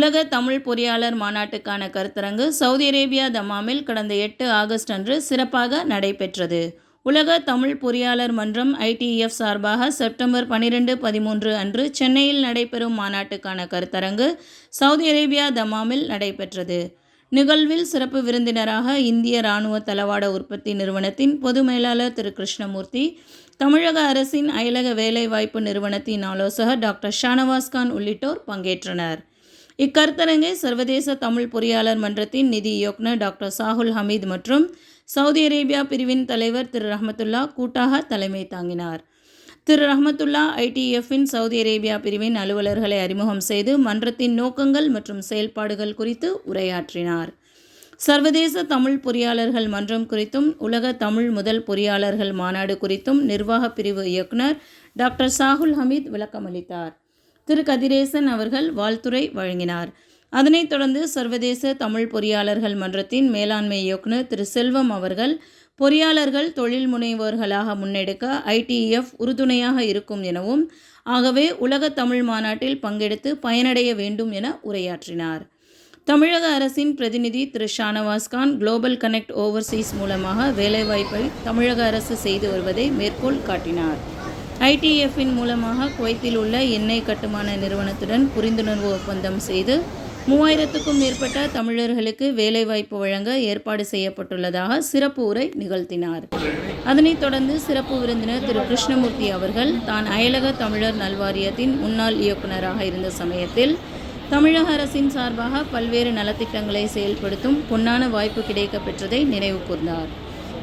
உலக தமிழ் பொறியாளர் மாநாட்டுக்கான கருத்தரங்கு சவுதி அரேபியா தமாமில் கடந்த எட்டு ஆகஸ்ட் அன்று சிறப்பாக நடைபெற்றது. உலக தமிழ் பொறியாளர் மன்றம் ஐடிஎஃப் சார்பாக செப்டம்பர் பனிரெண்டு பதிமூன்று அன்று சென்னையில் நடைபெறும் மாநாட்டுக்கான கருத்தரங்கு சவுதி அரேபியா தமாமில் நடைபெற்றது. நிகழ்வில் சிறப்பு விருந்தினராக இந்திய இராணுவ தளவாட உற்பத்தி நிறுவனத்தின் பொது மேலாளர் திரு கிருஷ்ணமூர்த்தி தமிழக அரசின் அயலக வேலைவாய்ப்பு நிறுவனத்தின் ஆலோசகர் டாக்டர் ஷானவாஸ்கான் உள்ளிட்டோர் பங்கேற்றனர். இக்கருத்தரங்கை சர்வதேச தமிழ் பொறியாளர் மன்றத்தின் நிதி இயக்குனர் டாக்டர் சாகுல் ஹமீத் மற்றும் சவுதி அரேபியா பிரிவின் தலைவர் திரு ரஹமத்துல்லா கூட்டாக தலைமை தாங்கினார். திரு ரஹமத்துல்லா ஐடிஎஃப்பின் சவுதி அரேபியா பிரிவின் அலுவலர்களை அறிமுகம் செய்து மன்றத்தின் நோக்கங்கள் மற்றும் செயல்பாடுகள் குறித்து உரையாற்றினார். சர்வதேச தமிழ் பொறியாளர்கள் மன்றம் குறித்தும் உலக தமிழ் முதல் பொறியாளர்கள் மாநாடு குறித்தும் நிர்வாக பிரிவு இயக்குனர் டாக்டர் சாகுல் ஹமீத் விளக்கமளித்தார். திரு கதிரேசன் அவர்கள் வாழ்த்துரை வழங்கினார். அதனைத் தொடர்ந்து சர்வதேச தமிழ் பொறியாளர்கள் மன்றத்தின் மேலாண்மை இயக்குனர் திரு செல்வம் அவர்கள் பொறியாளர்கள் தொழில் முனைவோர்களாக முன்னெடுக்க ஐடிஎஃப் உறுதுணையாக இருக்கும் எனவும் ஆகவே உலக தமிழ் மாநாட்டில் பங்கெடுத்து பயனடைய வேண்டும் என உரையாற்றினார். தமிழக அரசின் பிரதிநிதி Thiru Shahnawaz Khan global connect overseas மூலமாக வேலைவாய்ப்பை தமிழக அரசு செய்து வருவதை மேற்கோள் காட்டினார். ஐடிஎஃப்பின் மூலமாக குவைத்தில் உள்ள எண்ணெய் கட்டுமான நிறுவனத்துடன் புரிந்துணர்வு ஒப்பந்தம் செய்து மூவாயிரத்துக்கும் மேற்பட்ட தமிழர்களுக்கு வேலைவாய்ப்பு வழங்க ஏற்பாடு செய்யப்பட்டுள்ளதாக சிறப்பு உரை நிகழ்த்தினார். அதனைத் தொடர்ந்து சிறப்பு விருந்தினர் திரு கிருஷ்ணமூர்த்தி அவர்கள் தான் அயலக தமிழர் நல்வாரியத்தின் முன்னாள் இயக்குநராக இருந்த சமயத்தில் தமிழக அரசின் சார்பாக பல்வேறு நலத்திட்டங்களை செயல்படுத்தும் பொன்னான வாய்ப்பு கிடைக்கப் பெற்றதை நினைவு கூர்ந்தார்.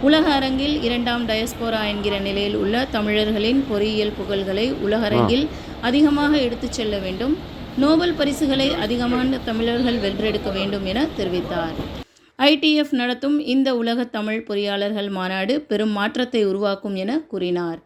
உலக அரங்கில் இரண்டாம் டயஸ்போரா என்கிற நிலையில் உள்ள தமிழர்களின் பொறியியல் புகழ்களை உலக அரங்கில் அதிகமாக எடுத்துச் செல்ல வேண்டும். நோபல் பரிசுகளை அதிகமான தமிழர்கள் வென்றெடுக்க வேண்டும் என தெரிவித்தார். ஐடிஎஃப் நடத்தும் இந்த உலக தமிழ் பொறியாளர்கள் மாநாடு பெரும் மாற்றத்தை உருவாக்கும் என கூறினார்.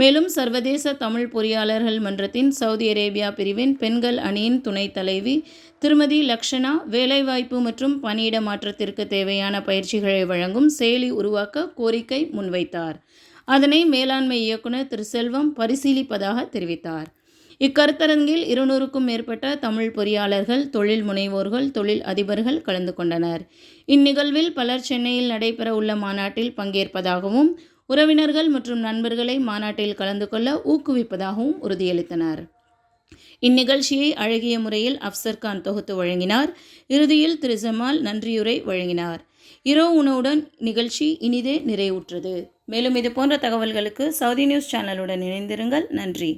மேலும் சர்வதேச தமிழ் பொறியாளர்கள் மன்றத்தின் சவுதி அரேபியா பிரிவின் பெண்கள் அணியின் துணைத் தலைவி திருமதி லக்ஷனா வேலைவாய்ப்பு மற்றும் பணியிட மாற்றத்திற்கு தேவையான பயிற்சிகளை வழங்கும் செயலி உருவாக்க கோரிக்கை முன்வைத்தார். அதனை மேலாண்மை இயக்குனர் திரு செல்வம் பரிசீலிப்பதாக தெரிவித்தார். இக்கருத்தரங்கில் இருநூறுக்கும் மேற்பட்ட தமிழ் பொறியாளர்கள் தொழில் முனைவோர்கள் தொழில் அதிபர்கள் கலந்து கொண்டனர். இந்நிகழ்வில் பலர் சென்னையில் நடைபெற உள்ள மாநாட்டில் பங்கேற்பதாகவும் உறவினர்கள் மற்றும் நண்பர்களை மாநாட்டில் கலந்து கொள்ள ஊக்குவிப்பதாகவும் உறுதியளித்தனர். இந்நிகழ்ச்சியை அழகிய முறையில் அப்சர்கான் தொகுத்து வழங்கினார். இறுதியில் திரு. ஜமால் நன்றியுரை வழங்கினார். இரவு உணவுடன் நிகழ்ச்சி இனிதே நிறைவுற்றது. மேலும் இது போன்ற தகவல்களுக்கு சவுதி நியூஸ் சேனலுடன் இணைந்திருங்கள். நன்றி.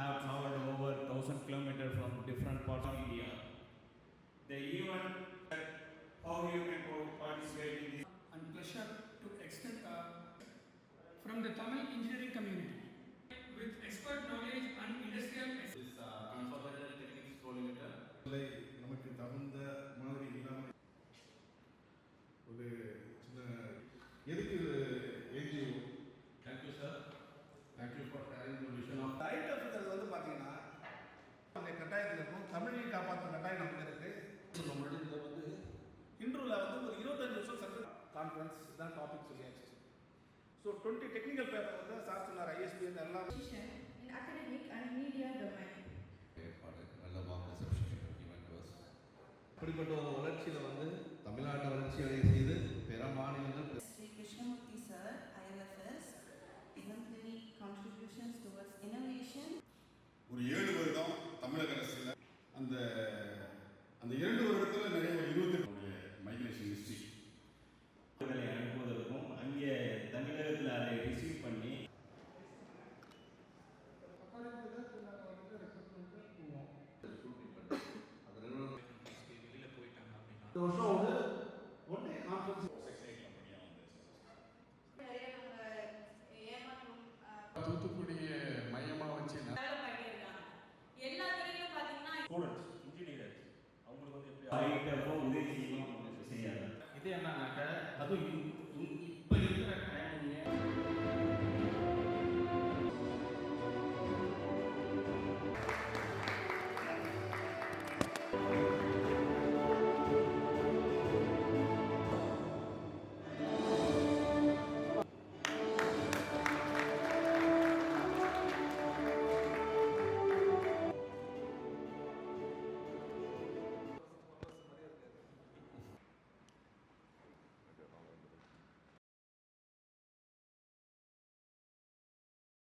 Have traveled over 1000 kilometers from different parts of India. They even how you can participate in this. and pleasure to extend uh, from the Tamil engineering community with expert knowledge conference தான் topic சொல்லியாச்சு so twenty technical paper வந்து sir சொன்னார் ISP எல்லாம் academic and media domain. நல்ல வாஸ் இப்படிப்பட்ட ஒரு வளர்ச்சியில் வந்து 他对于。